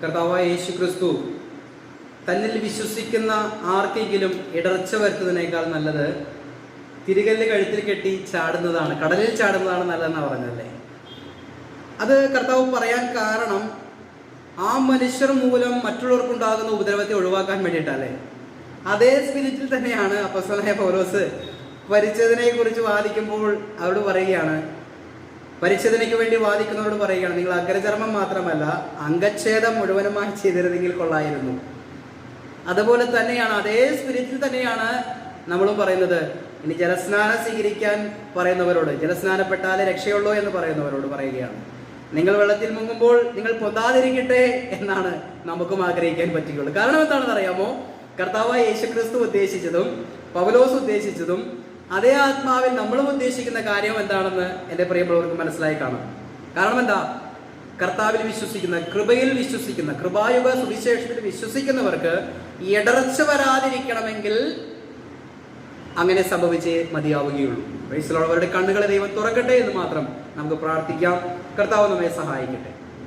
കർത്താവായ യേശു ക്രിസ്തു തന്നിൽ വിശ്വസിക്കുന്ന ആർക്കെങ്കിലും ഇടർച്ച വരുത്തുന്നതിനേക്കാൾ നല്ലത് തിരികല്ല് കഴുത്തിൽ കെട്ടി ചാടുന്നതാണ് കടലിൽ ചാടുന്നതാണ് നല്ലതെന്നാണ് പറഞ്ഞല്ലേ അത് കർത്താവ് പറയാൻ കാരണം ആ മനുഷ്യർ മൂലം മറ്റുള്ളവർക്കുണ്ടാകുന്ന ഉപദ്രവത്തെ ഒഴിവാക്കാൻ വേണ്ടിയിട്ടല്ലേ? അതേ സ്പിരിറ്റിൽ തന്നെയാണ് അപ്പസ്വലായ പൗലോസ് വരിച്ചതിനെ കുറിച്ച് വാദിക്കുമ്പോൾ അവരോട് പറയുകയാണ് പരിച്ഛേദനയ്ക്ക് വേണ്ടി വാദിക്കുന്നവരോട് പറയുകയാണ് നിങ്ങൾ അഗ്രചർമ്മം മാത്രമല്ല അംഗച്ഛേദം മുഴുവനുമായി ചെയ്തിരുന്നെങ്കിൽ കൊള്ളായിരുന്നു. അതുപോലെ തന്നെയാണ് അതേ സ്പിരിറ്റിൽ തന്നെയാണ് നമ്മളും പറയുന്നത്. ഇനി ജലസ്നാനം സ്വീകരിക്കാൻ പറയുന്നവരോട് ജലസ്നാനപ്പെട്ടാലേ രക്ഷയുള്ളൂ എന്ന് പറയുന്നവരോട് പറയുകയാണ്. നിങ്ങൾ വെള്ളത്തിൽ മുങ്ങുമ്പോൾ നിങ്ങൾ പൊന്താതിരിക്കട്ടെ എന്നാണ് നമുക്കും ആഗ്രഹിക്കാൻ പറ്റുകയുള്ളൂ. കാരണം എന്താണെന്ന് അറിയാമോ കർത്താവായ യേശുക്രിസ്തു ഉദ്ദേശിച്ചതും പവലോസ് ഉദ്ദേശിച്ചതും അതേ ആത്മാവിൽ നമ്മളും ഉദ്ദേശിക്കുന്ന കാര്യം എന്താണെന്ന് എന്റെ പ്രിയപ്പെട്ടവർക്ക് മനസ്സിലായി കാണും. കാരണം എന്താ? കർത്താവിൽ വിശ്വസിക്കുന്ന കൃപയിൽ വിശ്വസിക്കുന്ന കൃപായുഗ സുവിശേഷത്തിൽ വിശ്വസിക്കുന്നവർക്ക് ഇടർച്ച വരാതിരിക്കണമെങ്കിൽ അങ്ങനെ സംഭവിച്ചേ മതിയാവുകയുള്ളൂ. വയസ്സിലുള്ളവരുടെ കണ്ണുകളെ ദൈവം തുറക്കട്ടെ എന്ന് മാത്രം നമുക്ക് പ്രാർത്ഥിക്കാം. കർത്താവ് നമ്മെ സഹായിക്കട്ടെ.